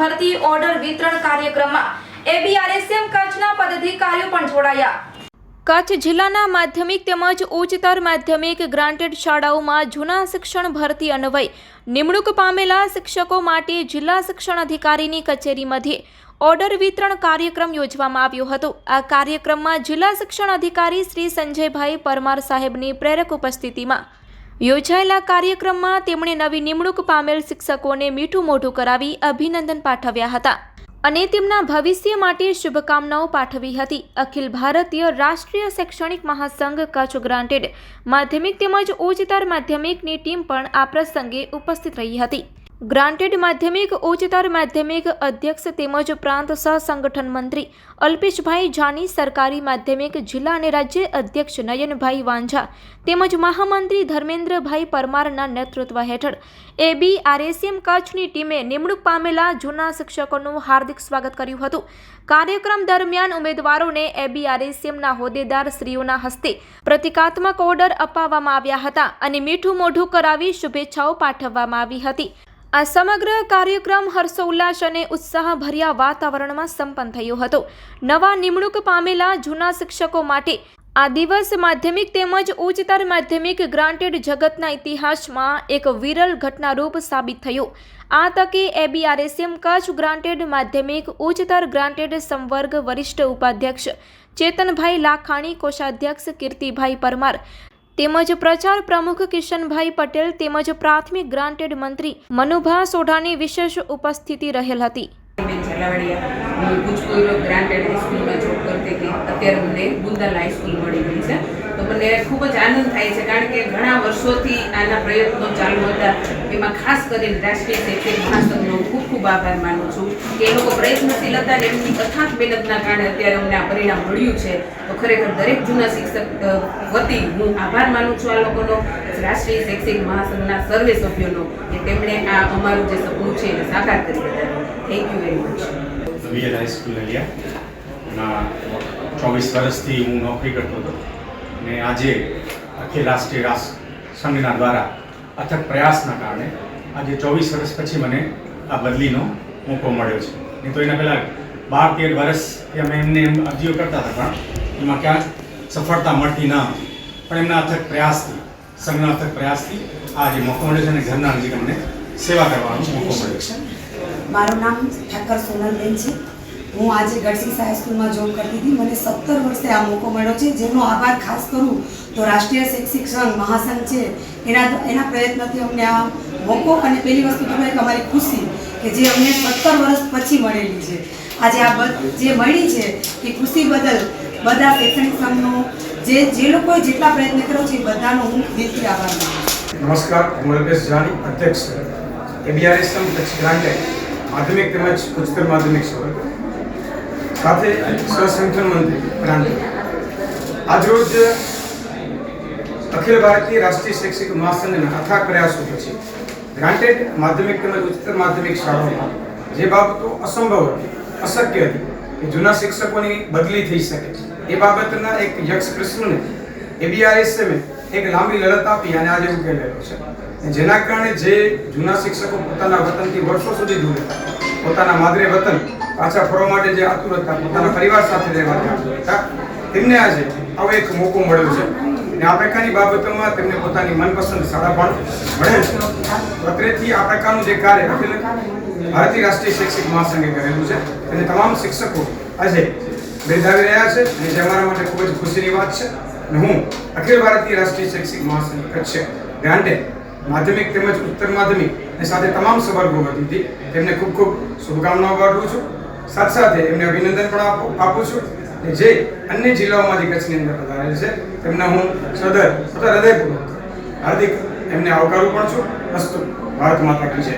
ભરતી ઓર્ડર વિતરણ કાર્યક્રમમાં એબીઆરએસએમ કચ્છના પદાધિકારીઓ પણ જોડાયા. કચ્છ જિલ્લાના માધ્યમિક તેમજ ઉચ્ચતર માધ્યમિક ગ્રાન્ટેડ શાળાઓમાં જૂના શિક્ષણ ભરતી અન્વયે, નિમણૂક પામેલા શિક્ષકો માટે જિલ્લા શિક્ષણ અધિકારીની કચેરીમાંથી ઓર્ડર વિતરણ કાર્યક્રમ યોજવામાં આવ્યો હતો. આ કાર્યક્રમમાં જિલ્લા શિક્ષણ અધિકારી શ્રી સંજયભાઈ પરમાર સાહેબની પ્રેરક ઉપસ્થિતિમાં યોજાયેલા કાર્યક્રમમાં તેમણે નવી નિમણૂક પામેલ શિક્ષકોને મીઠું મોઢું કરાવી અભિનંદન પાઠવ્યા હતા અને તેમના ભવિષ્ય માટે શુભકામનાઓ પાઠવી હતી. અખિલ ભારતીય રાષ્ટ્રીય શૈક્ષણિક મહાસંઘ કચ્છ ગ્રાન્ટેડ માધ્યમિક તેમજ ઉચ્ચતર માધ્યમિકની ટીમ પણ આ પ્રસંગે ઉપસ્થિત રહી હતી. ગ્રાન્ટેડ માધ્યમિક, ઉચ્ચતર માધ્યમિક અધ્યક્ષ તેમજ પ્રાંત સહ સંગઠન મંત્રી અલ્પેશભાઈ જાની, સરકારી માધ્યમિક જિલ્લા અને રાજ્ય અધ્યક્ષ નયનભાઈ વાંઝા તેમજ મહામંત્રી ધર્મેન્દ્રભાઈ પરમારના નેતૃત્વ હેઠળ એબી આરએસએમ કચ્છની ટીમે નિમણૂક પામેલા જૂના શિક્ષકોનું હાર્દિક સ્વાગત કર્યું હતું. કાર્યક્રમ દરમિયાન ઉમેદવારોને એબી આરએસએમના હોદ્દેદાર શ્રીઓના હસ્તે પ્રતિકાત્મક ઓર્ડર અપાવવામાં આવ્યા હતા અને મીઠું મોઢું કરાવી શુભેચ્છાઓ પાઠવવામાં આવી હતી. આ સમગ્ર કાર્યક્રમ હર્ષોલ્લાસ અને ઉત્સાહભર્યા વાતાવરણમાં સંપન્ન થયો હતો. નવા નિમણૂક પામેલા જૂના શિક્ષકો માટે આ દિવસ માધ્યમિક તેમજ ઉચ્ચતર માધ્યમિક ગ્રાન્ટેડ જગતના ઇતિહાસમાં એક વિરલ ઘટનારૂપ સાબિત થયો. આ તકે એબીઆરએસએમ કચ્છ ગ્રાન્ટેડ માધ્યમિક, ઉચ્ચતર ગ્રાન્ટેડ સંવર્ગ વરિષ્ઠ ઉપાધ્યક્ષ ચેતનભાઈ લાખાણી, કોષાધ્યક્ષ કીર્તિભાઈ પરમાર તેમજ પ્રચાર પ્રમુખ કિશનભાઈ પટેલ તેમજ પ્રાથમિક ગ્રાન્ટેડ મંત્રી મનુભા સોઢાની વિશેષ ઉપસ્થિતિ રહેલ હતી. અત્યારે મને બુંદાલ હાઈસ્કૂલ મળી ગઈ છે. તો મને ખૂબ જ આનંદ થાય છે, કારણ કે ઘણા વર્ષોથી આના પ્રયત્નો ચાલુ હતા. એમાં ખાસ કરીને રાષ્ટ્રીય શૈક્ષણિક મહાસંઘનો ખૂબ ખૂબ આભાર માનું છું કે એ લોકો પ્રયત્નશીલ હતા અને એમની અથાક મહેનતના કારણે અત્યારે અમને આ પરિણામ મળ્યું છે. તો ખરેખર દરેક જૂના શિક્ષક વતી હું આભાર માનું છું આ લોકોનો. રાષ્ટ્રીય શૈક્ષણિક મહાસંઘના સર્વે સભ્યોનો કે તેમણે આ અમારું જે સપનું છે એને સાકાર કરી બતાવ્યું. Thank you very much VL high school Naliya ચોવીસ વર્ષથી હું નોકરી કરતો હતો. ને આજે અખિલ રાષ્ટ્રીય રાષ્ટ્ર સંઘના દ્વારા અથક પ્રયાસના કારણે આજે ચોવીસ વર્ષ પછી મને આ બદલીનો મોકો મળ્યો છે. નહીં તો એના પહેલાં બાર તેર વર્ષ એ અમે એમને એમ અરજીઓ કરતા હતા, પણ એમાં ક્યાંક સફળતા મળતી ન હતી. પણ એમના અથક પ્રયાસથી, સંઘના અથક પ્રયાસથી આ જે મોકો મળ્યો છે અને ઘરના નજીક અમને સેવા કરવાનો મોકો મળ્યો છે. મારું નામ ઠાકર સોનલબેન છે. હું આજે ગઢસીસા હાઈસ્કૂલમાં જોબ કરતી હતી. મને સત્તર વર્ષે આ મોકો મળ્યો છે. જેનો આભાર ખાસ કરું તો રાષ્ટ્રીય શૈક્ષિક સંઘ મહાસંઘ છે. એના એના પ્રયત્નથી અમને આ મોકો અને પહેલી વસ્તુ તો અમારી ખુશી કે જે અમને સત્તર વર્ષ પછી મળેલી છે. આજે આ જે મળી છે એ ખુશી બદલ બધા શૈક્ષણિક સંઘનો જે જે લોકોએ જેટલા પ્રયત્ન કર્યો છે એ બધાનો હું દિલથી આભાર માનું નમસ્કાર. હું અલ્પેશ જાની, અધ્યક્ષ એબીઆરએસએમ કચ્છ ગ્રાન્ટેડ. માધ્યમિક તેમજ ઉચ્ચતર માધ્યમિક સ્વર્ગ સાથે સહસંગઠન મંત્રી પ્રાંત. આજરોજ અખિલ ભારતીય રાષ્ટ્રીય શૈક્ષિક મહાસંઘના અથાગ પ્રયાસો પછી ગ્રાન્ટેડ માધ્યમિક તેમજ ઉચ્ચતર માધ્યમિક શાળાઓમાં જે બાબતો અસંભવ હતી, અશક્ય હતી કે જૂના શિક્ષકોની બદલી થઈ શકે. એ બાબતના એક યક્ષ કૃષ્ણને એબીઆરએસએમે એક લાંબી લડત આપી અને આજે ઉકેલેલો છે. જેના કારણે જે જૂના શિક્ષકો પોતાના વતનથી વર્ષો સુધી દૂર હતા પોતાના માદરે વતન પાછા ફરવા માટે જે આતુર હતા પોતાના પરિવાર સાથે રહેવા હતા તેમને આજે આવો એક મોકો મળ્યો છે. અને આ પ્રકારની બાબતોમાં તેમને પોતાની મનપસંદ શાળા પણ મળે છે. અત્રેથી આ પ્રકારનું જે કાર્ય અખિલ ભારતીય રાષ્ટ્રીય શૈક્ષિક મહાસંઘે કરેલું છે. અને તમામ શિક્ષકો આજે બિરદાવી રહ્યા છે અને જે અમારા માટે ખૂબ જ ખુશીની વાત છે. અને હું અખિલ ભારતીય રાષ્ટ્રીય શૈક્ષિક મહાસંઘ કચ્છ ગ્રાન્ટેડ માધ્યમિક તેમજ ઉત્તર માધ્યમિક અને સાથે તમામ સવર્ગો વતીથી તેમને ખૂબ ખૂબ શુભકામનાઓ પાઠવું છું. સાથે સાથે એમને અભિનંદન પણ આપું છું અને જે અન્ય જિલ્લાઓમાંથી કચ્છની અંદર પધારેલ છે, તેમના હું સદર સદર હૃદયપૂર્વક હાર્દિક એમને આવકારું પણ છું. અસ્તુ, ભારત માતા કી જય.